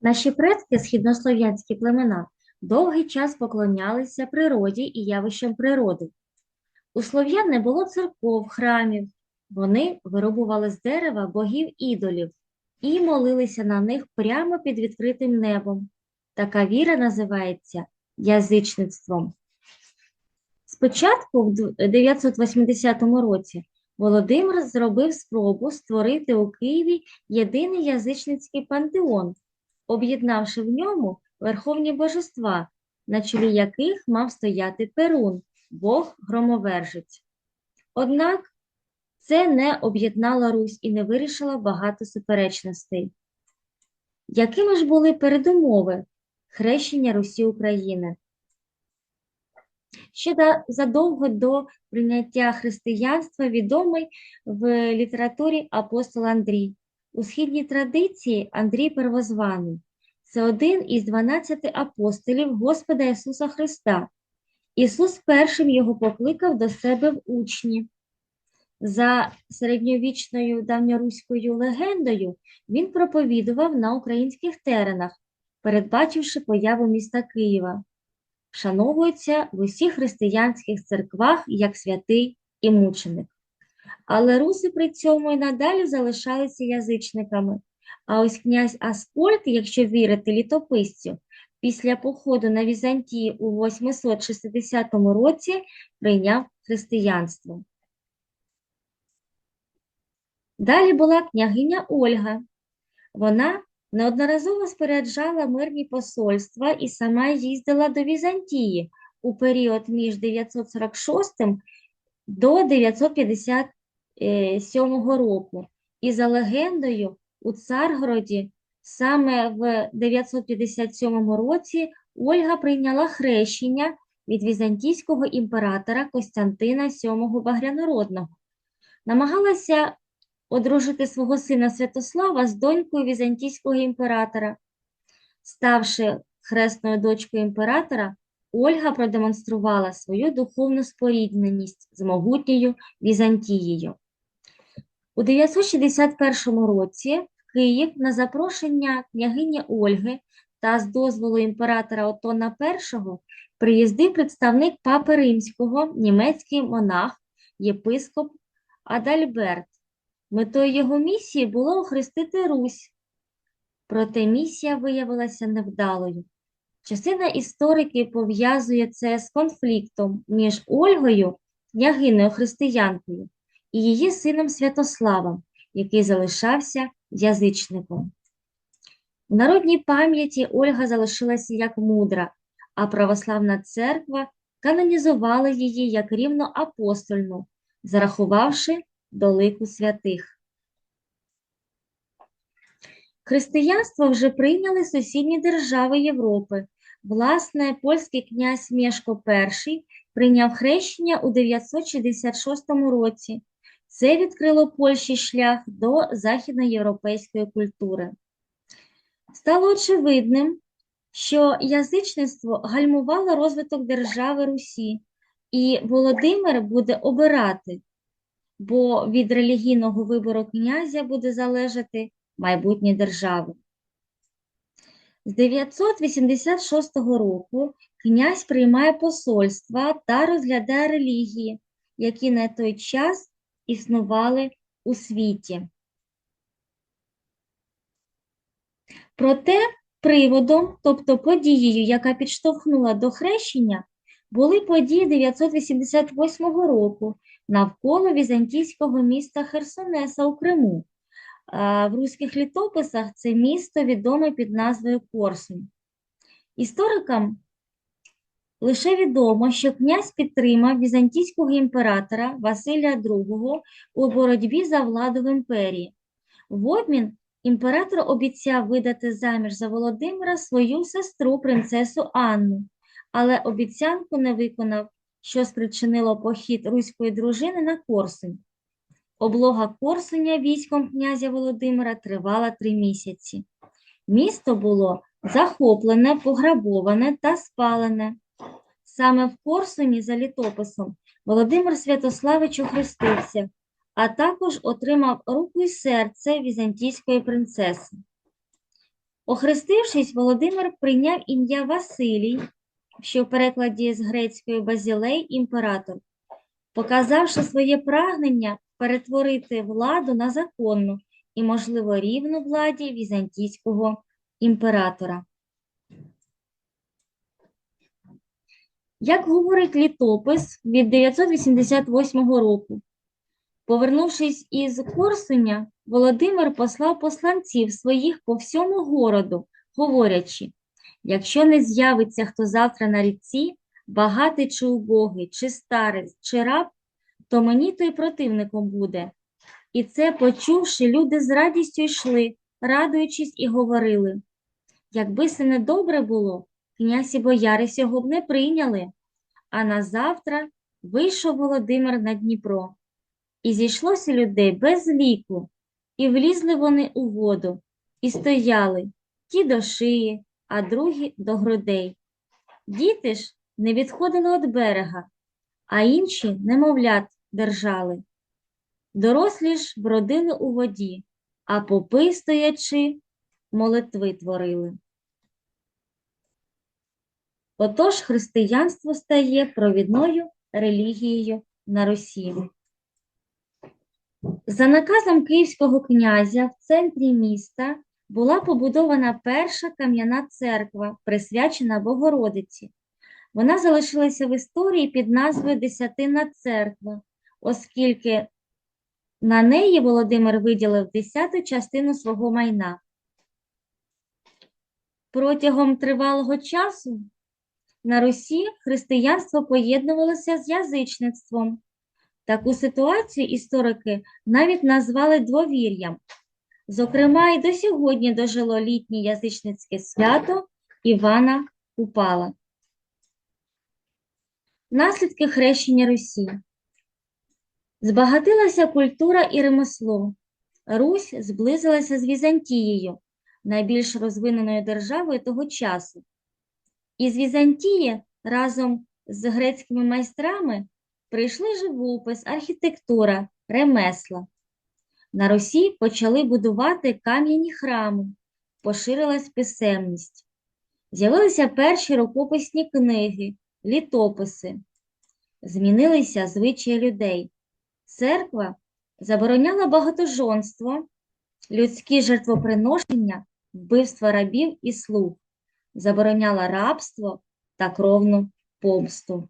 Наші предки, східнослов'янські племена, довгий час поклонялися природі і явищам природи. У слов'ян не було церков, храмів. Вони вирубували з дерева богів-ідолів і молилися на них прямо під відкритим небом. Така віра називається язичництвом. Спочатку, в 980 році, Володимир зробив спробу створити у Києві єдиний язичницький пантеон, об'єднавши в ньому верховні божества, на чолі яких мав стояти Перун, Бог громовержець. Однак це не об'єднало Русь і не вирішило багато суперечностей. Якими ж були передумови хрещення Русі України? Ще задовго до прийняття християнства відомий в літературі апостол Андрій. У східній традиції Андрій Первозваний. Це один із 12 апостолів Господа Ісуса Христа. Ісус першим його покликав до себе в учні. За середньовічною давньоруською легендою він проповідував на українських теренах, передбачивши появу міста Києва. Вшановується в усіх християнських церквах як святий і мученик. Але руси при цьому і надалі залишалися язичниками. А ось князь Аскольд, якщо вірити літописцю, після походу на Візантії у 860 році прийняв християнство. Далі була княгиня Ольга. Вона неодноразово споряджала мирні посольства і сама їздила до Візантії у період між 946 до 957 року. І за легендою, у Царгороді саме в 957 році Ольга прийняла хрещення від візантійського імператора Костянтина VII Багрянородного. Намагалася одружити свого сина Святослава з донькою візантійського імператора. Ставши хресною дочкою імператора, Ольга продемонструвала свою духовну спорідненість з могутньою Візантією. У 961 році Київ на запрошення княгині Ольги та з дозволу імператора Отона І приїздив представник Папи Римського, німецький монах, єпископ Адальберт. Метою його місії було охрестити Русь, проте місія виявилася невдалою. Частина істориків пов'язує це з конфліктом між Ольгою, княгиною християнкою, і її сином Святославом, який залишався язичником. У народній пам'яті Ольга залишилася як мудра, а православна церква канонізувала її як рівноапостольну, зарахувавши до лику святих. Християнство вже прийняли сусідні держави Європи. Власне, польський князь Мєшко І прийняв хрещення у 966 році. Це відкрило Польщі шлях до західноєвропейської культури. Стало очевидним, що язичництво гальмувало розвиток держави Русі, і Володимир буде обирати, бо від релігійного вибору князя буде залежати майбутнє держави. З 986 року князь приймає посольства та розглядає релігії, які на той час існували у світі. Проте приводом, тобто подією, яка підштовхнула до хрещення, були події 988 року навколо візантійського міста Херсонеса у Криму. В руських літописах це місто відоме під назвою Корсунь. Історикам лише відомо, що князь підтримав візантійського імператора Василія II у боротьбі за владу в імперії. В обмін імператор обіцяв видати заміж за Володимира свою сестру принцесу Анну, але обіцянку не виконав, що спричинило похід руської дружини на Корсунь. Облога Корсуня військом князя Володимира тривала три місяці. Місто було захоплене, пограбоване та спалене. Саме в Корсуні, за літописом, Володимир Святославич охрестився, а також отримав руку й серце візантійської принцеси. Охрестившись, Володимир прийняв ім'я Василій, що в перекладі з грецької базілей імператор, показавши своє прагнення перетворити владу на законну і, можливо, рівну владі візантійського імператора. Як говорить літопис від 988 року, повернувшись із Корсуня, Володимир послав посланців своїх по всьому городу, говорячи, якщо не з'явиться хто завтра на ріці, багатий чи убогий, чи старець, чи раб, то мені той противником буде. І це, почувши, люди з радістю йшли, радуючись і говорили, якби це не добре було, князь і бояри сього б не прийняли. А на завтра вийшов Володимир на Дніпро. І зійшлося людей без ліку, і влізли вони у воду, і стояли ті до шиї, а другі до грудей. Діти ж не відходили від берега, а інші немовлят держали. Дорослі ж бродили у воді, а попи, стоячи, молитви творили. Отож християнство стає провідною релігією на Русі. За наказом київського князя в центрі міста була побудована перша кам'яна церква, присвячена Богородиці. Вона залишилася в історії під назвою Десятинна церква, оскільки на неї Володимир виділив десяту частину свого майна. Протягом тривалого часу на Русі християнство поєднувалося з язичництвом. Таку ситуацію історики навіть назвали двовір'ям. Зокрема, і до сьогодні дожило літнє язичницьке свято Івана Купала. Наслідки хрещення Русі. Збагатилася культура і ремесло. Русь зблизилася з Візантією, найбільш розвиненою державою того часу. Із Візантії разом з грецькими майстрами прийшли живопис, архітектура, ремесла. На Русі почали будувати кам'яні храми, поширилась писемність. З'явилися перші рукописні книги, літописи. Змінилися звичаї людей. Церква забороняла багатожонство, людські жертвоприношення, вбивство рабів і слуг, забороняла рабство та кровну помсту.